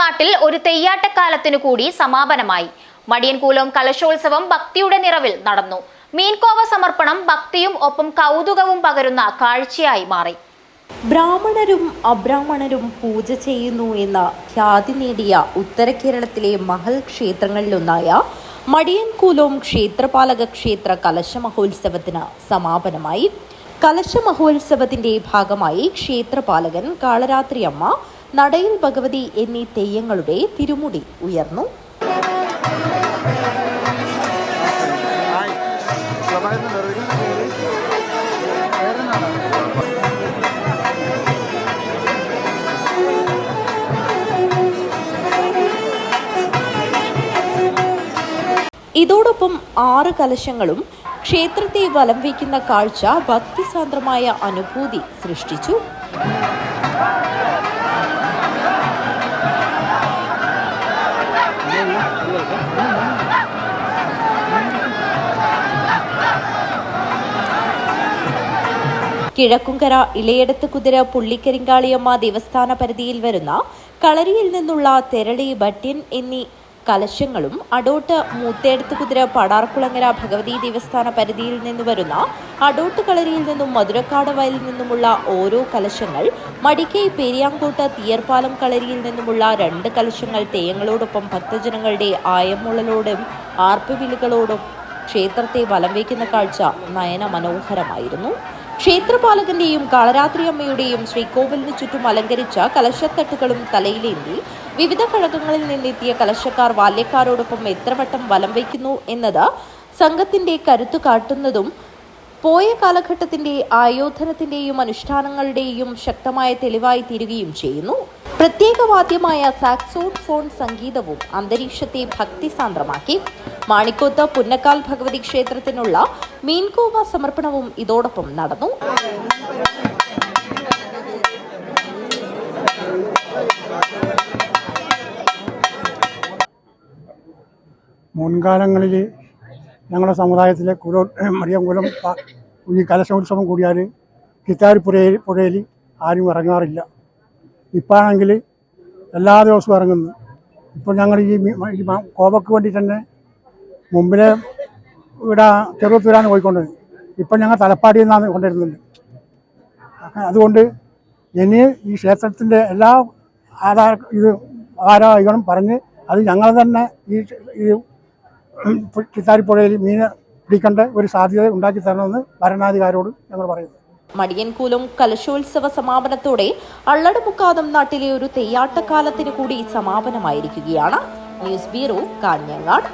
നാട്ടിൽ ഒരു തെയ്യാട്ടക്കാലത്തിനു കൂടി സമാപനമായി. മടിയൻകൂലം കലശോത്സവം ഭക്തിയുടെ നിറവിൽ നടന്നു. മീൻകോവ സമർപ്പണം ഭക്തിയും ഒപ്പം കൗതുകവും പകരുന്ന കാഴ്ചയായി മാറി. ബ്രാഹ്മണരും അബ്രാഹ്മണരും പൂജ ചെയ്യുന്നു എന്ന ഖ്യാതി നേടിയ ഉത്തര കേരളത്തിലെ മഹൽ ക്ഷേത്രങ്ങളിലൊന്നായ മടിയൻകൂലോം ക്ഷേത്രപാലക ക്ഷേത്ര കലശ മഹോത്സവത്തിന് സമാപനമായി. കലശ മഹോത്സവത്തിന്റെ ഭാഗമായി ക്ഷേത്രപാലകൻ കാളരാത്രി അമ്മ നടയിൽ ഭഗവതി എന്നീ തെയ്യങ്ങളുടെ തിരുമുടി ഉയർന്നു. ഇതോടൊപ്പം ആറ് കലശങ്ങളും ക്ഷേത്രത്തെ വലം വയ്ക്കുന്ന കാഴ്ച ഭക്തിസാന്ദ്രമായ അനുഭൂതി സൃഷ്ടിച്ചു. കിഴക്കുംകര ഇളയടത്ത് കുതിര പുള്ളിക്കരിങ്കാളിയമ്മ ദേവസ്ഥാന പരിധിയിൽ വരുന്ന കളരിയിൽ നിന്നുള്ള തെരളി ഭട്യൻ എന്നീ കലശങ്ങളും അടോട്ട് മൂത്തേടത്ത് കുതിര പടാർക്കുളങ്ങര ഭഗവതി ദേവസ്ഥാന പരിധിയിൽ നിന്ന് വരുന്ന അടോട്ട് കളരിയിൽ നിന്നും മധുരക്കാട് വയലിൽ നിന്നുമുള്ള ഓരോ കലശങ്ങൾ മടിക്കൈ പെരിയാങ്കോട്ട് തീയർപ്പാലം കളരിയിൽ നിന്നുമുള്ള രണ്ട് കലശങ്ങൾ തെയ്യങ്ങളോടൊപ്പം ഭക്തജനങ്ങളുടെ ആയമുളലോടും ആർപ്പുവിളികളോടും ക്ഷേത്രത്തെ വലം വയ്ക്കുന്ന കാഴ്ച നയന മനോഹരമായിരുന്നു ക്ഷേത്രപാലകന്റെയും കാളരാത്രി അമ്മയുടെയും ശ്രീകോവിലിന് ചുറ്റും അലങ്കരിച്ച കലശത്തട്ടുകളും തലയിലേന്തി വിവിധ കഴകങ്ങളിൽ നിന്നെത്തിയ കലശക്കാർ ബാല്യക്കാരോടൊപ്പം എത്രവട്ടം വലം വയ്ക്കുന്നു എന്നത് സംഘത്തിന്റെ കരുത്തു കാട്ടുന്നതും പോയ കാലഘട്ടത്തിന്റെ ആയോധനത്തിന്റെയും അനുഷ്ഠാനങ്ങളുടെയും ശക്തമായ തെളിവായി തീരുകയും ചെയ്യുന്നു. പ്രത്യേക വാദ്യമായ സാക്സോൺ ഫോൺ സംഗീതവും അന്തരീക്ഷത്തെ ഭക്തിസാന്ദ്രമാക്കി. മാണിക്കോത്ത് പുന്നക്കാൽ ഭഗവതി ക്ഷേത്രത്തിനുള്ള മീൻകോവ സമർപ്പണവും ഇതോടൊപ്പം നടന്നു. മുൻകാലങ്ങളിൽ ഞങ്ങളുടെ സമുദായത്തിലെ കുലോ മറിയംകുലം ഈ കലശോത്സവം കൂടിയാൽ കിത്താരി പുഴയിൽ പുഴയിൽ ആരും ഇറങ്ങാറില്ല. ഇപ്പാണെങ്കിൽ എല്ലാ ദിവസവും ഇറങ്ങുന്നു. ഇപ്പോൾ ഞങ്ങൾ ഈ കോവക്ക് വേണ്ടി തന്നെ മുമ്പിലെ ഇവിടെ ചെറുത്തൂരാണ് പോയിക്കൊണ്ടിരുന്നത് ഇപ്പം ഞങ്ങൾ തലപ്പാടിയിൽ നിന്നാണ് കൊണ്ടിരുന്നത് അതുകൊണ്ട് ഇനി ഈ ക്ഷേത്രത്തിന്റെ എല്ലാ ആധാര ഇത് ആരാധികളും പറഞ്ഞ് അത് ഞങ്ങൾ തന്നെ ഈ ഈ ചിത്താരിപ്പുഴയിൽ മീൻ പിടിക്കേണ്ട ഒരു സാധ്യത ഉണ്ടാക്കി തരണമെന്ന് ഭരണാധികാരിയോട് ഞങ്ങൾ പറയുന്നു. മടിയൻകൂലും കലശോത്സവ സമാപനത്തോടെ അള്ളടുമുക്കാദം നാട്ടിലെ ഒരു തെയ്യാട്ടക്കാലത്തിന് കൂടി സമാപനമായിരിക്കുകയാണ്. News bureau Kanhangad.